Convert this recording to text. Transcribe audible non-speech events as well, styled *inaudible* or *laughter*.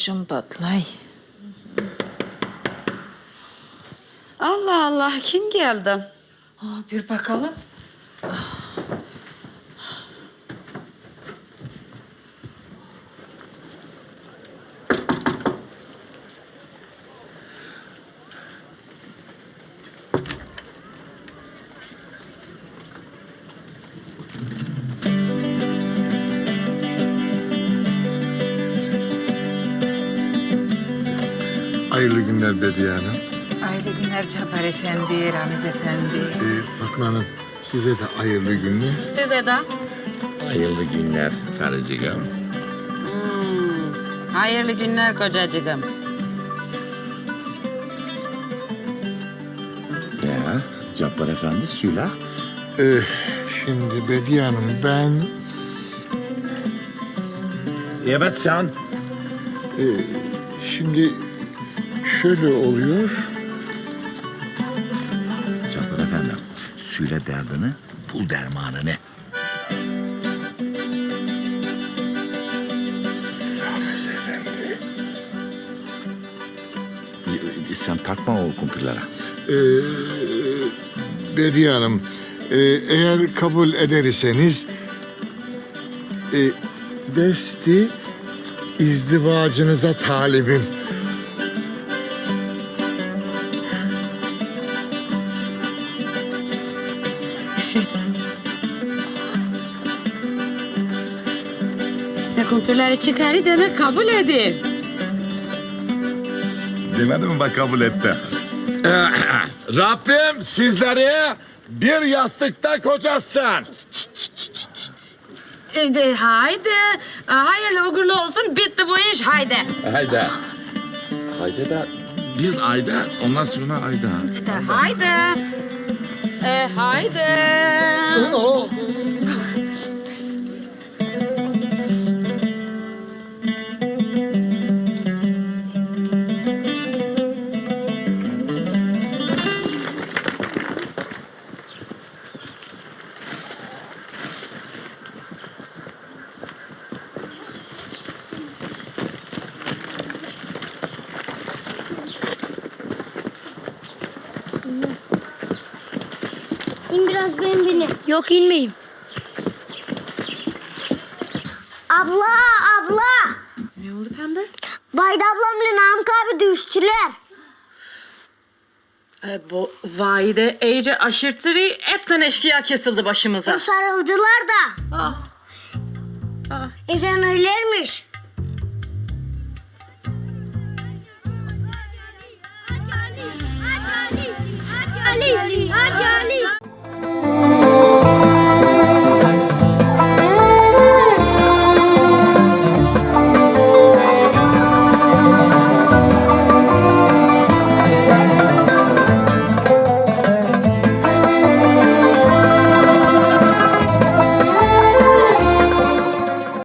başım patlay. Allah Allah kim geldi? Aa, bir bakalım. Hayırlı günler Bediye Hanım. Hayırlı günler Cabbar Efendi, Ramiz Efendi. Ee, Fatma Hanım size de hayırlı günler. Size de. Hayırlı günler karıcığım. Hmm, hayırlı günler kocacığım. Ya Cabbar Efendi söyle. Ee, şimdi Bediye Hanım ben Evet sen. şimdi şöyle oluyor. Cabbar Efendi söyle derdini bul dermanını. Ramiz Efendi. E, Sen takma o kumpirlere. Ee, Bediye Hanım e, eğer kabul ederseniz e, Desti izdivacınıza talibim. Kumpirleri çıkarı demek kabul edin. Demedi mi bak kabul etti. *clears throat* Rabbim sizleri bir yastıkta kocasın. E, de, haydi. E, hayırlı uğurlu olsun. Bitti bu iş. Haydi. Haydi. Haydi da biz ayda ondan sonra ayda. De, haydi. E, haydi. biraz ben benim. Yok inmeyeyim. Abla abla. Ne oldu pembe? Vahide ablamla Namık abi düştüler. E, bu Vahide iyice aşırtırı etten eşkıya kesildi başımıza. Sarıldılar da. Ah. Ah. Efendim öylermiş. Ali, Ali, Ali, Ali, Ali.